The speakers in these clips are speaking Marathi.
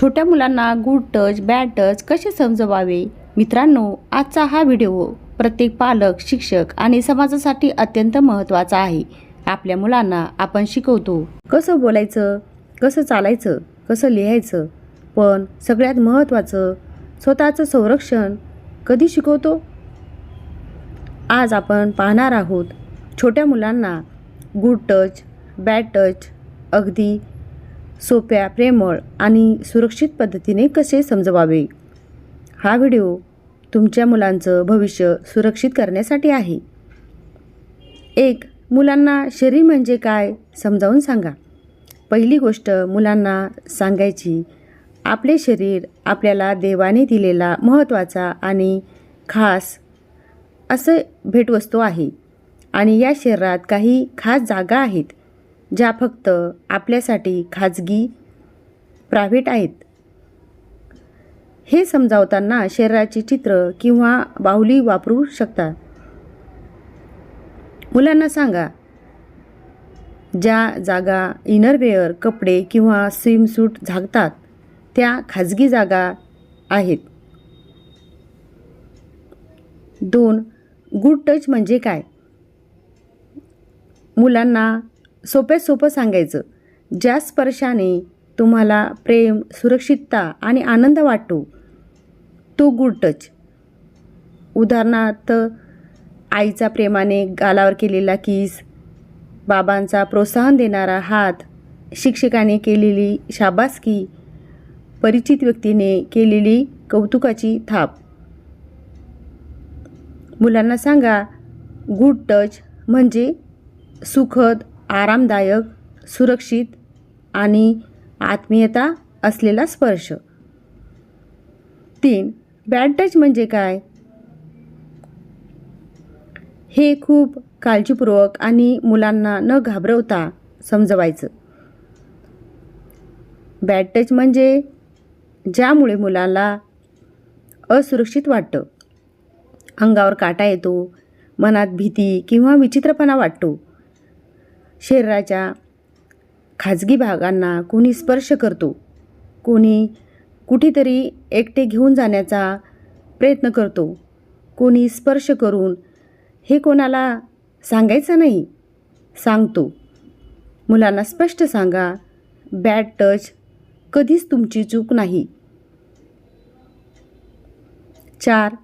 छोट्या मुलांना गुड टच बॅड टच कसे समजवावे? मित्रांनो आजचा हा व्हिडिओ प्रत्येक पालक शिक्षक आणि समाजासाठी अत्यंत महत्त्वाचा आहे. आपल्या मुलांना आपण शिकवतो कसं बोलायचं कसं चालायचं कसं लिहायचं पण सगळ्यात महत्त्वाचं स्वतःचं संरक्षण कधी शिकवतो? आज आपण पाहणार आहोत छोट्या मुलांना गुड टच बॅड टच अगदी सोप्या प्रेमळ आणि सुरक्षित पद्धतीने कसे समजवावे? हा व्हिडिओ तुमच्या मुलांचं भविष्य सुरक्षित करण्यासाठी आहे. एक मुलांना शरीर म्हणजे काय समजावून सांगा. पहिली गोष्ट मुलांना सांगायची आपले शरीर आपल्याला देवाने दिलेला महत्त्वाचा आणि खास असं भेटवस्तू आहे आणि या शरीरात काही खास जागा आहेत. ज्या फक्त आपल्यासाठी खाजगी प्रायव्हेट आहेत. हे समजावताना शरीराचे चित्र किंवा बाहुली वापरू शकता मुलांना सांगा ज्या जागा इनरवेअर कपडे किंवा स्विमसूट झाकतात त्या खाजगी जागा आहेत. दोन गुड टच म्हणजे काय? मुलांना सोप्यात सोपं सांगायचं. ज्या स्पर्शाने तुम्हाला प्रेम सुरक्षितता आणि आनंद वाटतो तो गुड टच उदाहरणार्थ आईचा प्रेमाने गालावर केलेला किस बाबांचा प्रोत्साहन देणारा हात शिक्षकाने केलेली शाबासकी परिचित व्यक्तीने केलेली कौतुकाची थाप. मुलांना सांगा गुड टच म्हणजे सुखद आरामदायक सुरक्षित आणि आत्मीयता असलेला स्पर्श. तीन बॅड टच म्हणजे काय? हे खूप काळजीपूर्वक आणि मुलांना न घाबरवता समजवायचं. बॅड टच म्हणजे ज्यामुळे मुलाला असुरक्षित वाटतं. अंगावर काटा येतो मनात भीती किंवा विचित्रपणा वाटतो. शरीराच्या खाजगी भागांना कोणी स्पर्श करतो कोणी कुठेतरी एकटे घेऊन जाण्याचा प्रयत्न करतो कोणी स्पर्श करून हे कोणाला सांगायचं नाही सांगतो. मुलांना स्पष्ट सांगा बॅड टच कधीच तुमची चूक नाही. चार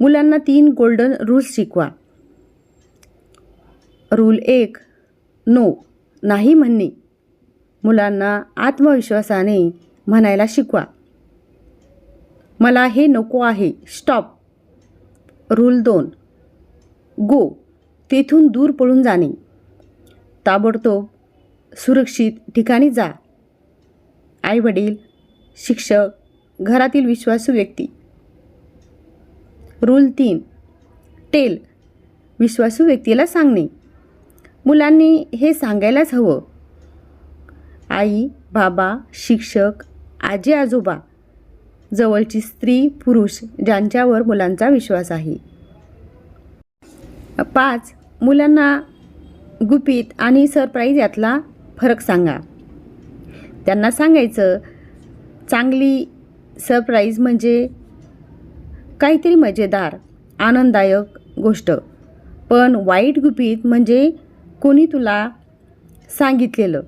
मुलांना तीन गोल्डन रूल्स शिकवा. रूल एक नो नाही म्हणणे. मुलांना आत्मविश्वासाने म्हणायला शिकवा. मला हे नको आहे स्टॉप. रूल दोन. गो तेथून दूर पळून जाणे. ताबडतोब सुरक्षित ठिकाणी जा. आईवडील शिक्षक घरातील विश्वासू व्यक्ती. रूल तीन. टेल विश्वासू व्यक्तीला सांगणे. मुलांनी हे सांगायलाच हवं. आई बाबा शिक्षक आजी आजोबा जवळची स्त्री पुरुष ज्यांच्यावर मुलांचा विश्वास आहे. पाच मुलांना गुपित आणि सरप्राईज यातला फरक सांगा. त्यांना सांगायचं चांगली सरप्राईज म्हणजे काहीतरी मजेदार आनंददायक गोष्ट. पण वाईट गुपित म्हणजे कोणी तुला सांगितलेलं?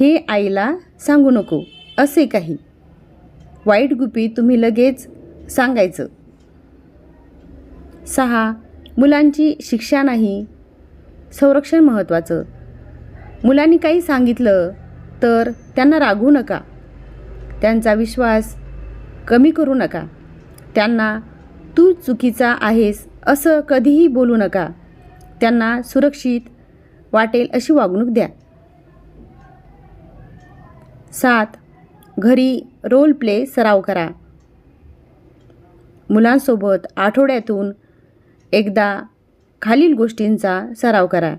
हे आईला सांगू नको असे काही. वाईट गुपी तुम्ही लगेच सांगायचं. सहा मुलांची शिक्षा नाही संरक्षण महत्त्वाचं. मुलांनी काही सांगितलं तर त्यांना रागवू नका. त्यांचा विश्वास कमी करू नका. त्यांना तू चुकीचा आहेस असं कधीही बोलू नका. त्यांना सुरक्षित वाटेल अशी वागणूक द्या. सात घरी रोल प्ले सराव करा. मुलांसोबत आठवड्यातून एकदा खालील गोष्टींचा सराव करा.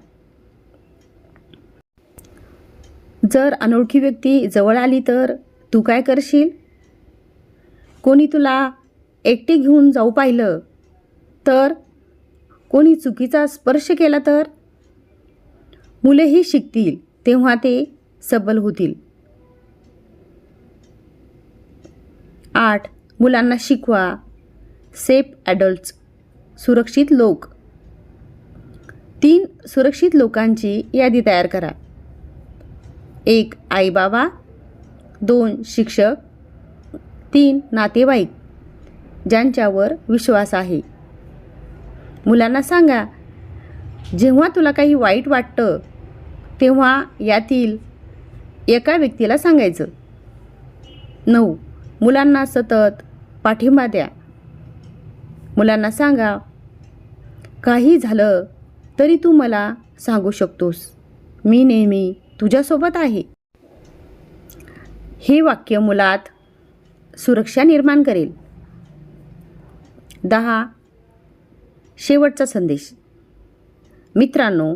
जर अनोळखी व्यक्ती जवळ आली तर तू काय करशील? कोणी तुला एकटी घेऊन जाऊ पाहिलं तर? कोणी चुकीचा स्पर्श केला तर? मुलेही शिकतील तेव्हा ते सबल होतील. आठ. मुलांना शिकवा. सेफ ॲडल्ट्स सुरक्षित लोक. तीन. सुरक्षित लोकांची यादी तयार करा. एक. आई बाबा दोन. शिक्षक. तीन. नातेवाईक ज्यांच्यावर विश्वास आहे. मुलांना सांगा जेव्हा तुला काही वाईट वाटतं तेव्हा यातील एका व्यक्तीला सांगायचं. नऊ. मुलांना सतत पाठिंबा द्या. मुलांना सांगा काही झालं तरी तू मला सांगू शकतोस. मी नेहमी तुझ्यासोबत आहे. हे वाक्य मुलात सुरक्षा निर्माण करेल. दहा. शेवटचा संदेश. मित्रांनो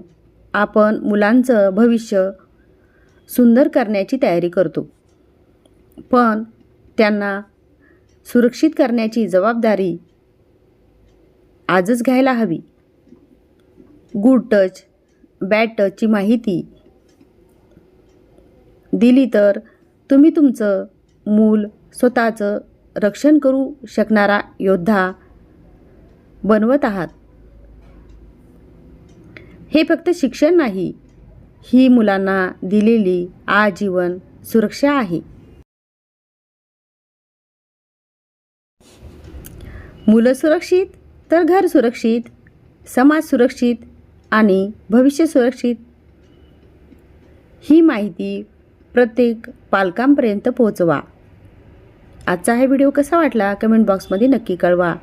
आपण मुलांचं भविष्य सुंदर करण्याची तयारी करतो. पण त्यांना सुरक्षित करण्याची जबाबदारी आजच घ्यायला हवी. गुड टच बॅड टचची माहिती दिली तर तुम्ही तुमचं मूल स्वतःचं रक्षण करू शकणारा योद्धा बनवत आहात. हे फक्त शिक्षण नाही. ही मुलांना दिलेली आजीवन सुरक्षा आहे. मुलं सुरक्षित तर घर सुरक्षित समाज सुरक्षित आणि भविष्य सुरक्षित. ही माहिती प्रत्येक पालकांपर्यंत पोहोचवा. आजचा हा व्हिडिओ कसा वाटला कमेंट बॉक्समध्ये नक्की कळवा.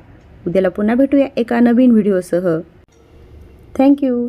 उद्याला पुन्हा भेटूया एका नवीन व्हिडिओसह. थँक्यू